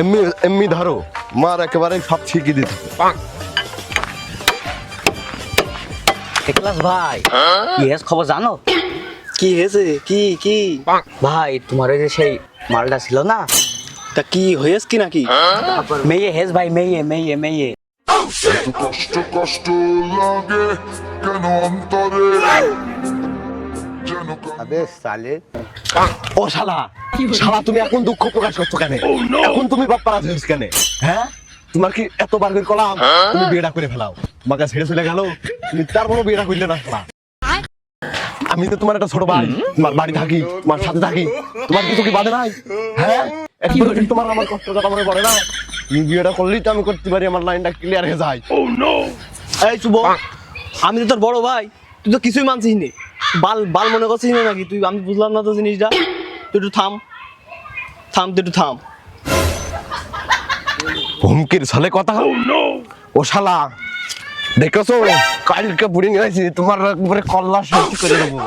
এমনি এমনি ধরো মার একেবারে সব শিখিয়ে দিতে একলাস ভাই ইয়েস খবর জানো? কি হয়েছে? কি কি? ভাই তোমার ওই যে সেই মালটা ছিল না? তা কি হয়েছে কি নাকি? মেয়ে হেস ভাই মেয়ে মেয়ে মেয়ে। কষ্ট কষ্ট লাগে কেন অন্তরে? আবে সালে ও শালা শালা তুমি এখন দুঃখ প্রকাশ করছ কেন? এখন তুমি বাপ পাড়া ধরেছ কেন? হ্যাঁ? তোমার কি এত বার করে কলাম? তুমি বিয়েটা করে ফেলাও। তোমাকে ছেড়ে চলে গেল। তুমি তারপরও বিয়েটা করলে না শালা। আমি তো তোমার একটা ছোট ভাই। তোমার বাড়ি থাকি তোমার সাথে থাকি। তোমার কিছু কি বাদে নাই? হ্যাঁ? তোমার আমার কষ্ট কথা মনে পড়ে না। তুমি বিয়েটা করলেই তো আমি করতে পারি আমার লাইনটা ক্লিয়ার হয়ে যায়। এই শুভ আমি তো তোর বড় ভাই। তুই তো কিছুই মানছিস নি বাল বাল মনে করছিস না নাকি? তুই আমি বুঝলাম না তো জিনিসটা। তুই একটু থাম। থাম তুই একটু থাম। হুমকির ছলে কথা ও শালা দেখেছ? কালকে বুড়ি নিয়ে তোমার উপরে কল্লা সহ্য করে দেবো।